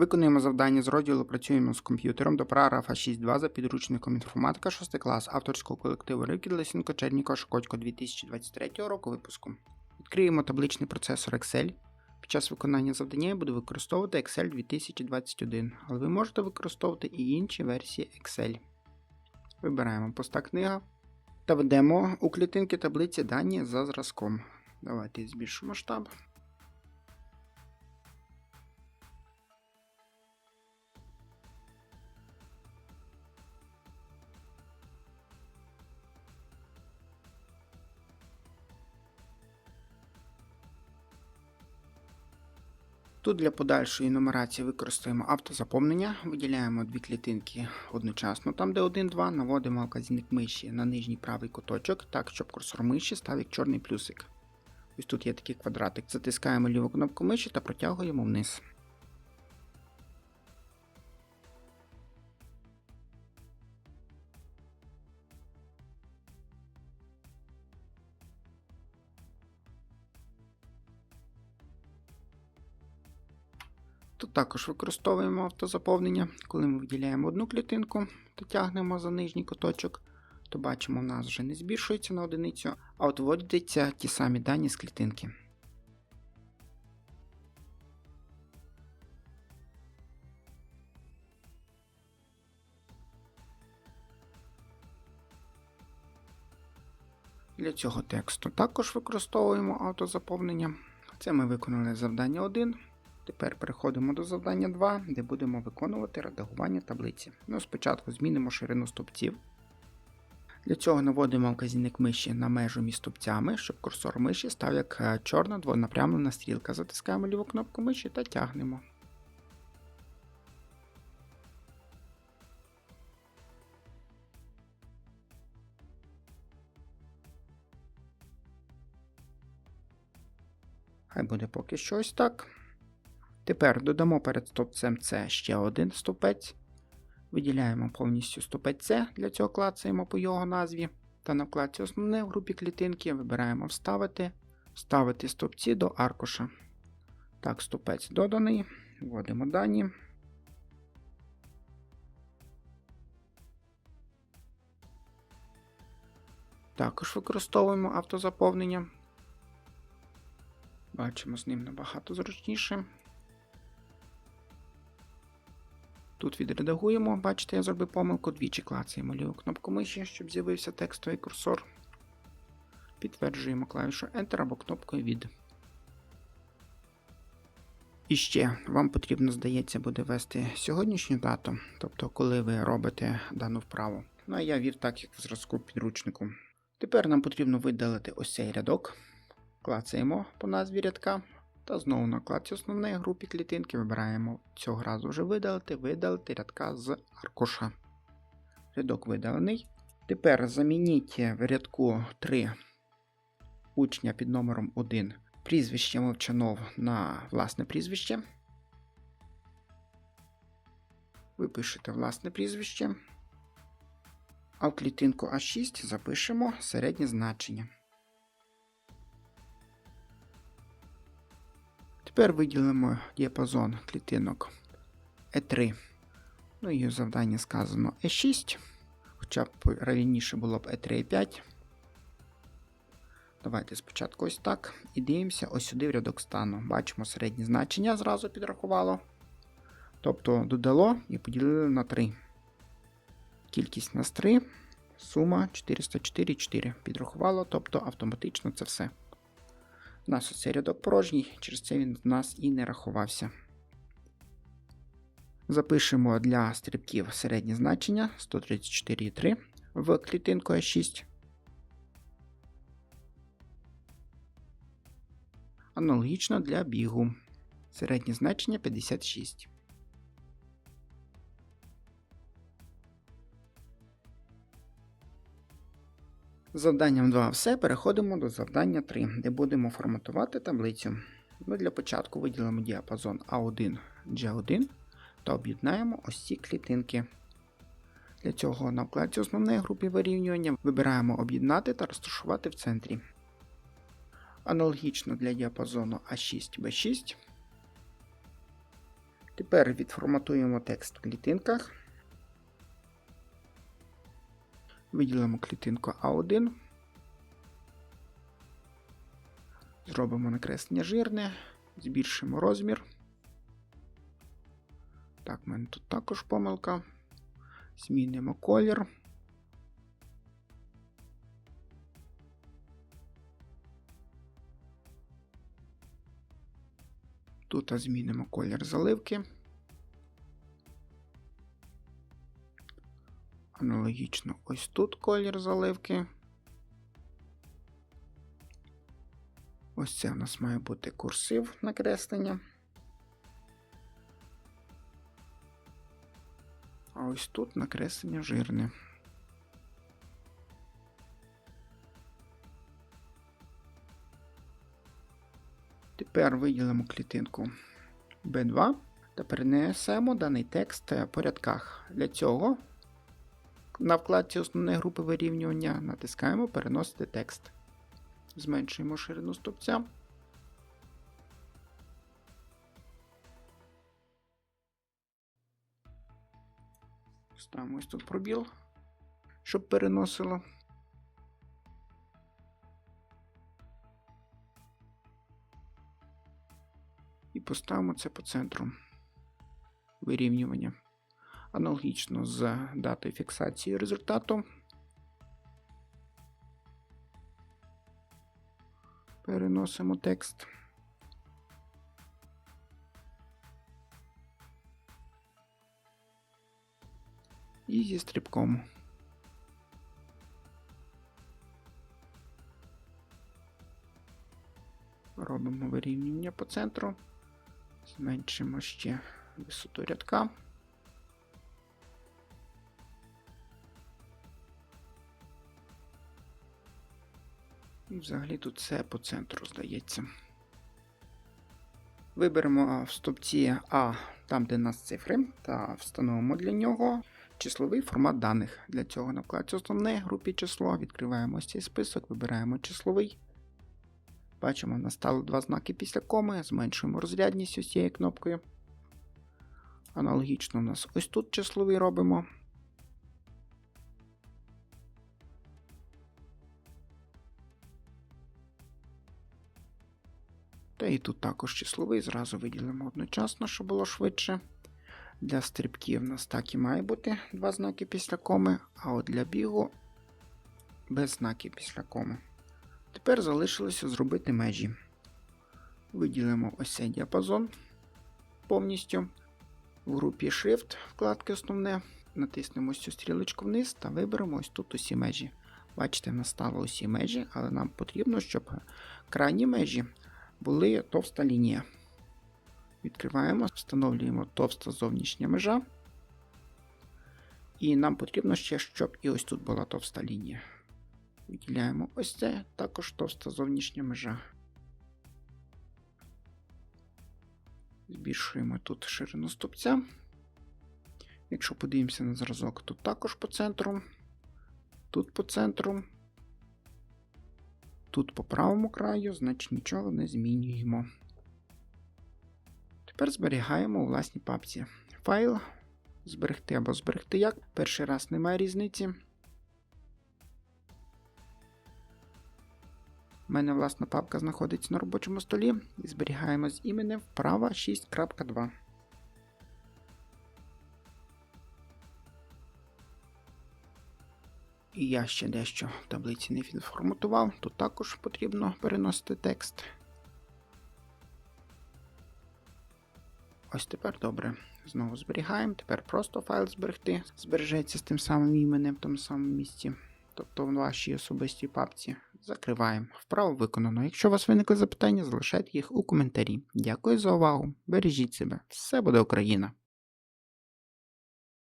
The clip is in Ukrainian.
Виконуємо завдання з розділу Працюємо з комп'ютером до параграфа 6.2 за підручником інформатика 6 клас авторського колективу Рики Лисенко Черніко Шкодько 2023 року випуску. Відкриємо табличний процесор Excel. Під час виконання завдання я буду використовувати Excel 2021, але ви можете використовувати і інші версії Excel. Вибираємо поста книга та ведемо у клітинки таблиці дані за зразком. Давайте збільшимо масштаб. Тут для подальшої нумерації використаємо автозаповнення, виділяємо дві клітинки одночасно, там де 1, 2, наводимо вказівник миші на нижній правий куточок, так, щоб курсор миші став як чорний плюсик. Ось тут є такий квадратик. Затискаємо ліву кнопку миші та протягуємо вниз. Також використовуємо автозаповнення. Коли ми виділяємо одну клітинку та тягнемо за нижній куточок, то бачимо, у нас вже не збільшується на одиницю, а от вводяться ті самі дані з клітинки. Для цього тексту також використовуємо автозаповнення. Це ми виконали завдання 1. Тепер переходимо до завдання 2, де будемо виконувати редагування таблиці. Ну, Спочатку змінимо ширину стовпців. Для цього наводимо вказівник миші на межу між стовпцями, щоб курсор миші став як е, чорна двонапрямлена стрілка. Затискаємо ліву кнопку миші та тягнемо. Хай буде поки що ось так. Тепер додамо перед стовпцем С ще один стовпець. Виділяємо повністю стовпець С, для цього клацаємо по його назві. Та на вкладці основне в групі клітинки вибираємо Вставити, Вставити стовпці до аркуша. Так, стовпець доданий. Вводимо дані. Також використовуємо автозаповнення. Бачимо з ним набагато зручніше. Тут відредагуємо, бачите, я зробив помилку, двічі клацаємо ліву кнопку миші, щоб з'явився текстовий курсор. Підтверджуємо клавішу Enter або кнопкою від. І ще вам потрібно, здається, буде ввести сьогоднішню дату, тобто коли ви робите дану вправу. Ну а я вів так, як в зразку підручнику. Тепер нам потрібно видалити ось цей рядок. Клацаємо по назві рядка. Та знову на вкладці основної групі клітинки вибираємо цього разу вже видалити, видалити рядка з аркуша. Рядок видалений. Тепер замініть в рядку 3 учня під номером 1 прізвище мовчанов на власне прізвище. Ви пишете власне прізвище. А в клітинку А6 запишемо середнє значення. Тепер виділимо діапазон клітинок E3. Ну і завдання сказано E6, хоча б раніше було б E3 і 5. Давайте спочатку ось так. І дивимося ось сюди в рядок стану. Бачимо середнє значення, зразу підрахувало. Тобто додало і поділили на 3. Кількість нас 3, сума 404,4. Підрахувало, тобто автоматично це все. У нас оцей рядок порожній, через це він в нас і не рахувався. Запишемо для стрибків середнє значення 134,3 в клітинку А6. Аналогічно для бігу. Середнє значення 56. Завданням 2 все. Переходимо до завдання 3, де будемо форматувати таблицю. Ми для початку виділимо діапазон A1 G1 та об'єднаємо ось ці клітинки. Для цього на вкладці основної групи вирівнювання вибираємо об'єднати та розташувати в центрі. Аналогічно для діапазону А6 B6. Тепер відформатуємо текст в клітинках. Виділимо клітинку А1. Зробимо накреслення жирне, збільшимо розмір. Так, в мене тут також помилка. Змінимо колір. Тут змінимо колір заливки. Аналогічно ось тут колір заливки. Ось це у нас має бути курсив накреслення. А ось тут накреслення жирне. Тепер виділимо клітинку B2 та перенесемо даний текст по рядках. Для цього на вкладці основної групи вирівнювання натискаємо Переносити текст. Зменшуємо ширину стовпця. Ставимо ось тут пробіл, щоб переносило. І поставимо це по центру вирівнювання. Аналогічно з датою фіксації результату. Переносимо текст. І зі стрибком. Робимо вирівнювання по центру, зменшимо ще висоту рядка. І взагалі тут все по центру здається. Виберемо в стовпці А, там, де у нас цифри, та встановимо для нього числовий формат даних. Для цього на вкладці основне групі число. Відкриваємо ось цей список, вибираємо числовий. Бачимо, настало два знаки після коми, зменшуємо розрядність ось цією кнопкою. Аналогічно у нас ось тут числовий робимо. І тут також числовий, зразу виділимо одночасно, щоб було швидше. Для стрибків у нас так і має бути два знаки після коми, а от для бігу без знаків після коми. Тепер залишилося зробити межі. Виділимо ось цей діапазон повністю. В групі Shift вкладки основне. Натиснемо цю стрілочку вниз та виберемо ось тут усі межі. Бачите, настало усі межі, але нам потрібно, щоб крайні межі були товста лінія. Відкриваємо, встановлюємо товста зовнішня межа. І нам потрібно ще, щоб і ось тут була товста лінія. Виділяємо ось це, також товста зовнішня межа. Збільшуємо тут ширину стопця. Якщо подивимося на зразок, тут також по центру, тут по центру, тут по правому краю, значить нічого не змінюємо. Тепер зберігаємо у власній папці. Файл, зберегти або зберегти як. Перший раз немає різниці. У мене власна папка знаходиться на робочому столі і зберігаємо з іменем вправа 6.2. І я ще дещо в таблиці не відформатував, тут також потрібно переносити текст. Ось тепер добре. Знову зберігаємо. Тепер просто файл зберегти. Збережеться з тим самим іменем в тому самому місці. Тобто в вашій особистій папці. Закриваємо. Вправо виконано. Якщо у вас виникли запитання, залишайте їх у коментарі. Дякую за увагу. Бережіть себе. Все буде Україна!